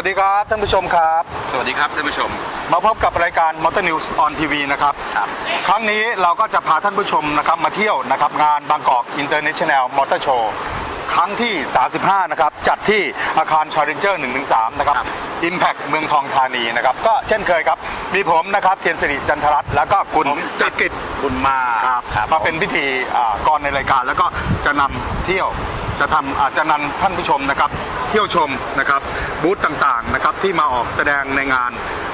สวัสดีครับท่านผู้ชมครับ สวัสดีครับท่านผู้ชม มาพบกับรายการ Motor News on TV นะครับ ครับ ครั้งนี้เราก็จะพาท่านผู้ชมนะครับมาเที่ยวนะครับงานบางกอก International Motor Show ครั้งที่ 35 นะครับ จัดที่อาคาร Challenger 113 นะครับครับ Impact เมืองทองธานีนะครับ ก็เช่นเคยครับ มีผมนะครับเทียนสิริจันทรัตน์แล้วก็คุณผมจักริดบุญมาครับมาเป็นพิธีอ่ากรในรายการ แล้วก็จะนำเที่ยว จะทำอาจจะนำท่านผู้ชมนะครับเที่ยวชมนะครับบูธต่างๆนะครับที่มาออกแสดงในงาน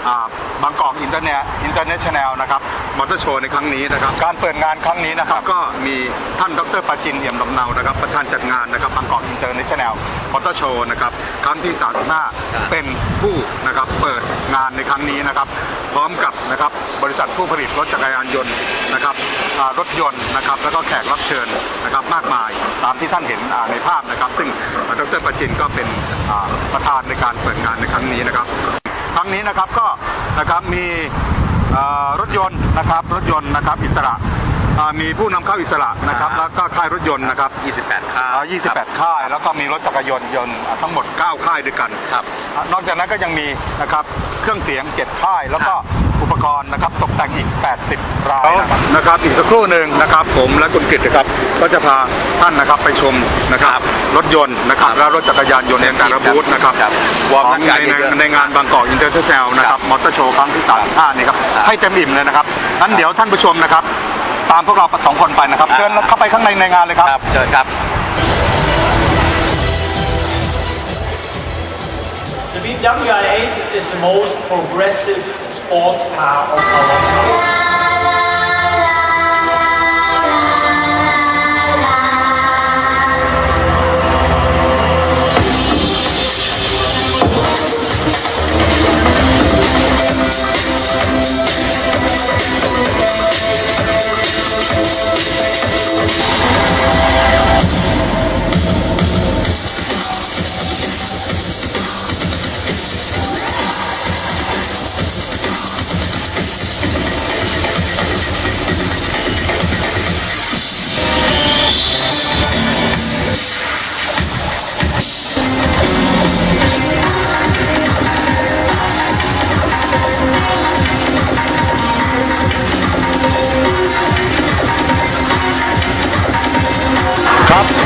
อ่าบางกอกอินเตอร์เน็ตอินเตอร์เนชั่นแนลนะครับมอเตอร์โชว์ในครั้งนี้นะครับ การเปิดงานครั้งนี้นะครับ ก็มีท่านดรปาจินเอี่ยมลำเนานะครับ ประธานจัดงานนะครับบางกอกอินเตอร์เนชั่นแนลมอเตอร์โชว์นะครับครั้งที่ 35 เป็นผู้นะครับเปิดงานในครั้งนี้นะครับ พร้อมกับนะครับบริษัทผู้ผลิตรถจักรยานยนต์นะครับอ่ารถยนต์นะครับแล้วก็แขกรับเชิญนะครับมากมายตามที่ท่านเห็นอ่าในภาพนะครับ ซึ่งดรปาจินก็เป็นอ่าประธานในการเปิดงานในครั้งนี้นะครับ ครั้งนี้นะครับก็นะครับมีเอ่อรถยนต์นะครับรถยนต์นะครับอิสระอ่ามีผู้นำเข้าอิสระนะครับอ่าแล้วก็ค่ายรถยนต์นะครับ 28 ค่าอ่า28 ค่าย แล้วก็มีรถจักรยานยนต์ทั้งหมด 9 ค่ายด้วยกันครับอ่านอกจากนั้นก็ยังมีนะครับเครื่องเสียง 7 ค่าย แล้วก็ อุปกรณ์นะครับตกแต่งอีก 80 รายนะครับนะครับอีกสักครู่หนึ่งนะครับ ผมและคุณกิตนะครับก็จะพาท่านนะครับไปชมนะครับรถยนต์นะครับและรถจักรยานยนต์ในแต่ละบูธนะครับครับวอร์มขอร่างงกายในเยอะๆในงานบางกอกอินเตอร์เนชั่นแนลนะครับมอเตอร์โชว์ครั้งที่35นี่ครับครับให้เต็มอิ่มเลยนะครับงั้นเดี๋ยวท่านผู้ชมนะครับ ตามพวกเราสองคนไปนะครับเชิญเข้าไปข้างในในงานเลยครับครับเชิญครับ The BMW i8 is the most progressive fourth power of our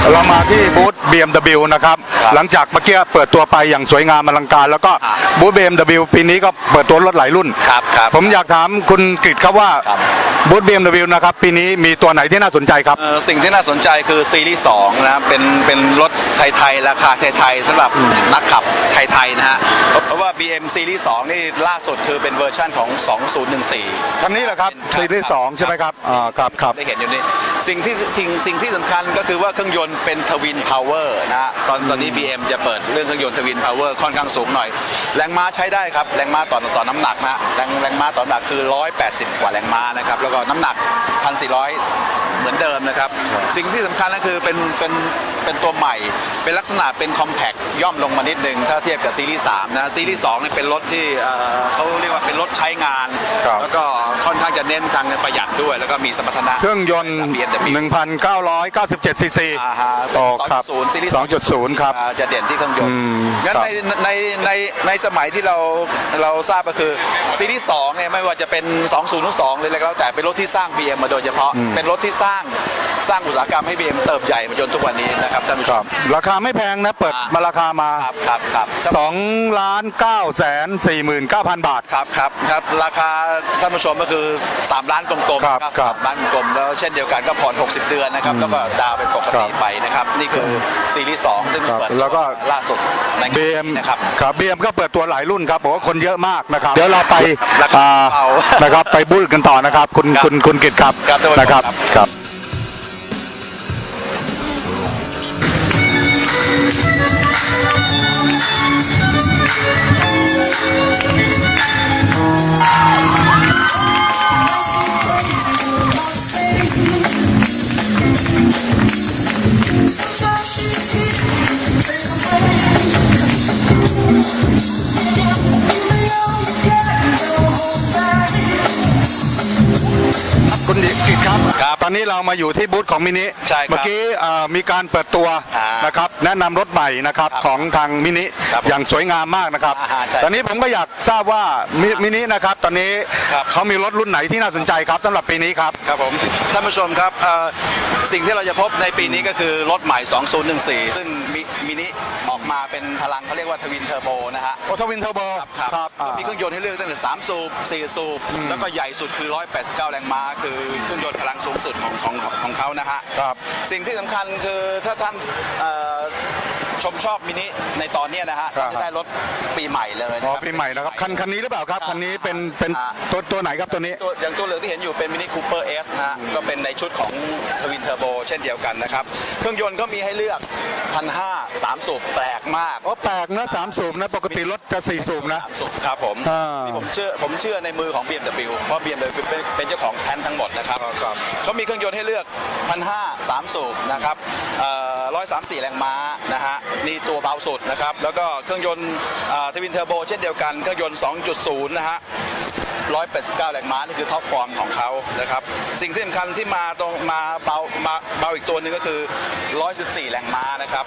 เรามาที่บูธ BMW นะครับครับ หลังจากเมื่อกี้เปิดตัวไปอย่างสวยงามอลังการ แล้วก็ครับบูธ BMW ปีนี้ก็เปิดตัวรถหลายรุ่น ครับครับผมอยากถามคุณกฤษครับว่า ครับบูธ BMW นะครับปีนี้มีตัวไหนที่น่าสนใจครับ เอ่อสิ่งที่น่าสนใจคือซีรีส์2นะครับเป็นเป็นรถไทยๆ ราคาไทยๆสำหรับนักขับไทยๆนะฮะเพราะว่า BM ซีรีส์2นี่ล่าสุดคือเป็นเวอร์ชั่นของ 2014 คันนี้แหละครับเป็นซีรีส์สองใช่ไหมครับอ่าครับครับ ได้เห็นอยู่นี่สิ่งที่สิ่งสิ่งที่สำคัญก็คือว่าเครื่องยนต์เป็นทวินพาวเวอร์นะฮะตอนตอนนี้ BM จะเปิดเรื่องเครื่องยนต์ทวินพาวเวอร์ค่อนข้างสูงหน่อย แรงม้าใช้ได้ครับ แรงม้าต่อต่อน้ำหนักนะแรงแรงม้าต่อน้ำหนักคือ 180 กว่าแรงม้านะครับแล้วก็น้ำหนัก 1,400 เหมือนเดิมนะครับ สิ่งที่สำคัญก็คือเป็นเป็นเป็นตัวใหม่ เป็นลักษณะเป็นคอมแพค ย่อมลงมานิดนึงถ้าเทียบกับซีรีส์3นะซีรีส์2เนี่ยเป็นรถที่เอ่อเขาเรียกว่าเป็นรถใช้งานครับแล้วก็ค่อนข้างจะเน้นทางประหยัดด้วย แล้วก็มีสมรรถนะเครื่องยนต์ BMW 1,997ซีซีอ่าฮะโอ้ครับ2.0ซีรีส์2.0 ครับอ่าจะเด่นที่เครื่องยนอืต์มงั้นครับในในในในสมัยที่เราเราทราบก็คือซีรีส์2เนี่ยไม่ว่าจะเป็น 202เลยแล้วแต่เป็นรถที่สร้าง BM มาโดยเฉพาะเป็นรถที่สร้างสร้างอุตสาหกรรมให้ BM เติบใหญ่มาจนทุกวันนี้นะครับท่านผู้คชรับมราคาไม่แพงนะเปิดอ่ามมาราคามาครับครับครับ2ล้าน9แสน49,000บาท ครับครับครับราคาท่านผู้ชมก็คือ 3 ล้านกลมๆครับครับสามล้านกลมๆแล้วเช่นเดียวกันก็ผ่อน 60 เดือนนะครับ แล้วก็ดาวน์เป็นปกครัติบไปนะครับ นี่คือซีรีส์2ซึ่งครับเปิดแล้วก็ล่าสุดในงาน BM นี้นะครับครับ BM ก็เปิดตัวหลายรุ่นครับบอกว่าคนเยอะมากนะครับ เดี๋ยวเราไปราคาอ่าเบานะครับไปบูธกันต่อนะครับ คุณครับคุณคุณกิตครับครับท่านผู้ชมนะครับครับ อนนี้เรามาอยู่ที่บูธของมินิใช่ครับเมื่อกี้เอ่อมีการเปิดตัวอ่านนะครับแนะนำรถใหม่นะครับครับของทางมินิครับผมอย่างสวยงามมากนะครับ อ่าใช่ตอนนี้ผมก็อยากทราบว่ามิมินินะครับตอนนี้ครับ เขามีรถรุ่นไหนที่น่าสนใจครับสำหรับปีนี้ครับ ครับผมท่านผู้ชมครับเอ่อสิ่งที่เราจะพบในปีนี้ก็คือรถใหม่ 2014 ซึ่งมิมินิออกมา เป็นพลังเขาเรียกว่าทวินเทอร์โบนะฮะ โอทวินเทอร์โบครับอ่าก็มีเครื่องยนต์ให้เลือกตั้งแต่3สูบ4สูบ แล้วก็ใหญ่สุดคือ 189 แรงม้า คือเครื่องยนต์พลังสูงสุดของของของเขานะฮะ ครับ สิ่งที่สำคัญคือถ้าท่านเอ่อ ชมชอบมินิในตอนเนี้ยนะฮะครับจะได้รถปีใหม่เลยนะอ๋อครับปีใหม่นะครับคันคันนี้หรือเปล่าครับคันนี้เป็นเป็นอ่าตัวตัวไหนครับตัวนี้ ตัวอย่างตัวเหลืองที่เห็นอยู่เป็นมินิคูเปอร์เอสนะฮะก็เป็นในชุดของทวินเทอร์โบเช่นเดียวกันนะครับ เครื่องยนต์ก็มีให้เลือกพันห้าสามสูบแปลกมาก อ๋อแปลกนะสามสูบนะ ปกติรถจะสี่สูบนะสามสูบครับผมอ่านี่นี่ผมเชื่อผมเชื่อในมือของ BMW เพราะ BMW เป็นเป็นเจ้าของแทนทั้งหมดนะครับครับเขามีเครื่องยนต์ให้เลือกพันห้าสามสูบนะครับร้อยสามสี่อ134แรงม้านะฮะนี่ตัวเบาสุดนะครับ แล้วก็เครื่องยนต์ทวินเทอร์โบเช่นเดียวกัน เครื่องยนต์ 2.0 นะฮะ189 แรงม้านี่คือท็อปฟอร์มของเขานะครับ สิ่งที่สำคัญที่มาตรงมาเบามาเบาอีกตัวหนึ่งก็คือ 114 แรงม้านะครับ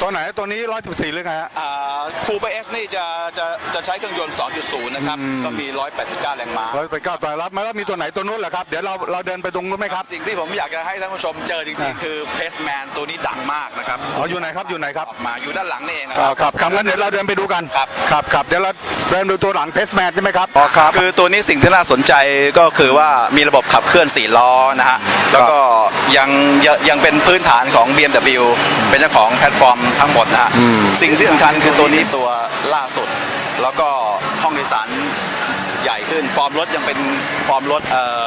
ตัวไหนตัวนี้ร้อยสิบสี่หรือไงฮะคูเปอร์เอสนี่จะจะจะใช้เครื่องยนต์ 2.0 นะครับ อืม ก็มี 189 แรงม้าร้อยไปเก้าตัวรับมาแล้วมีตัวไหนตัวนู้นเหรอครับ เดี๋ยวเราเราเดินไปตรงนู้นไหมครับ สิ่งที่ผมอยากจะให้ท่านผู้ชมเจอจริงอ่าๆคือเพสแมนตัวนี้ดังมากนะครับอ๋ออยู่ไหนครับอยู่ไหนครับ ออกมาอยู่ด้านหลังนี่เองนะอ๋คอรับครับครับงั้นเดี๋ยวเราเดินไปดูกัน ครับ ครับครับเดี๋ยวเราเดินดูตัวหลังเพสแมนใช่ไหมครับอ๋อครับ คือตัวนี้สิ่งที่น่าสนใจก็คือว่ามีระบบขับเคลื่อน 4 ล้อนะฮะ แล้วก็ยังยังยังเป็นพื้นฐานของ BMW เป็นเจ้าของแพลตฟอร์มทั้งหมดนะฮะอืม สิ่งที่สำคัญคือตัวนี้ตัวล่าสุด แล้วก็ห้องโดยสารใหญ่ขึ้น ฟอร์มรถยังเป็นฟอร์มรถเอ่อ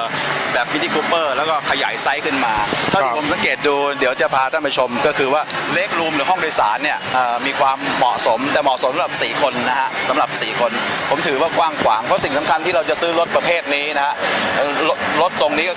แบบมินิคูเปอร์แล้วก็ขยายไซส์ขึ้นมาเท่าที่ผมสังเกตดูเดี๋ยวจะพาท่านไปชม ก็คือว่าเล็กรูมหรือห้องโดยสารเนี่ยเอ่อมีความเหมาะสมแต่เหมาะสมสำหรับ4คนนะฮะสำหรับ4คน ผมถือว่ากว้างขวางเพราะสิ่งสำคัญที่เราจะซื้อรถประเภทนี้นะฮะเอ่อรถรถทรงนี้ก็